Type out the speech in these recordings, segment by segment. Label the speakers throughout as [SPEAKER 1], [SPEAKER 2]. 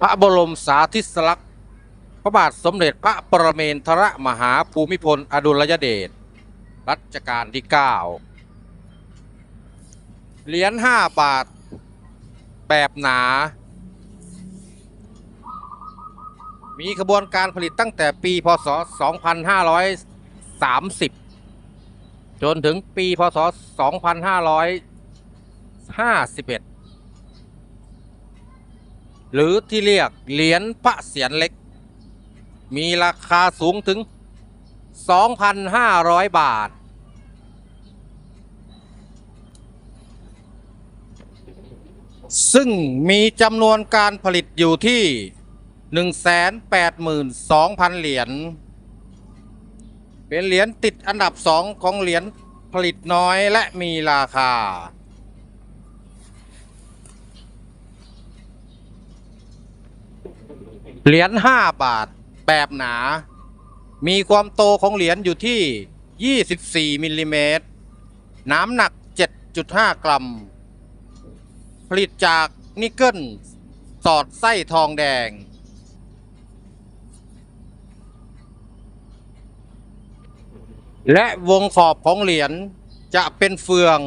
[SPEAKER 1] พระบรมสาธิสลักษณ์พระบาทสมเด็จพระปรเมนทรมหาภูมิพลอดุลยเดชรัชกาลที่ 9 เหรียญ5บาท แบบหนา มีขบวนการผลิตตั้งแต่ปีพศ 2530 จนถึงปีพศ 2551 หรือที่เรียกเหรียญพระเสียรเล็ก มีราคาสูงถึง 2,500 บาท ซึ่งมีจำนวนการผลิตอยู่ที่ 182,000 เหรียญ เป็นเหรียญติดอันดับสองของเหรียญผลิตน้อยและมีราคา เหรียญ5บาทแบบหนา มีความโตของเหรียญอยู่ที่ 24มิลลิเมตร น้ำหนัก 7.5 กรัม ผลิตจากนิกเกิล สอดไส้ทองแดง และวงขอบของเหรียญจะเป็นเฟือง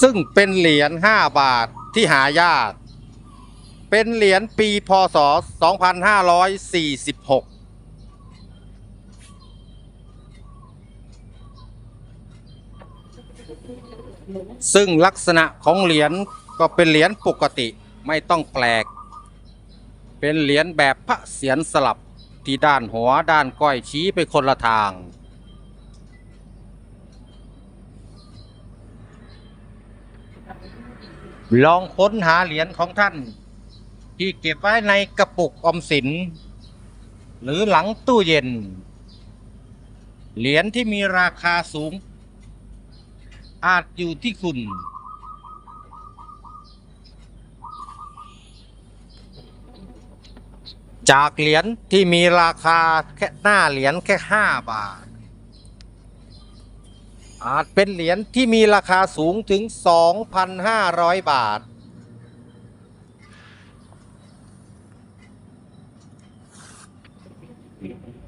[SPEAKER 1] ซึ่งเป็นเหรียญ 5 บาทที่หายาก เป็นเหรียญปีพศ 2546ซึ่งลักษณะของเหรียญก็เป็นเหรียญปกติไม่ต้องแปลก เป็นเหรียญแบบพระเศียรสลับที่ด้านหัวด้านก้อยชี้ไปคนละทาง ลองค้นหาเหรียญของท่าน ที่เก็บไว้ในกระปุกอมสิน หรือหลังตู้เย็น เหรียญที่มีราคาสูง อาจอยู่ที่คุณ จากเหรียญที่มีราคาแค่หน้าเหรียญแค่ห้าบาท อาจเป็นเหรียญที่มีราคาสูงถึง 2,500 บาท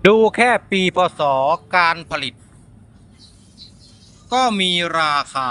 [SPEAKER 1] ดูแค่ปีพศการผลิต ก็มีราคา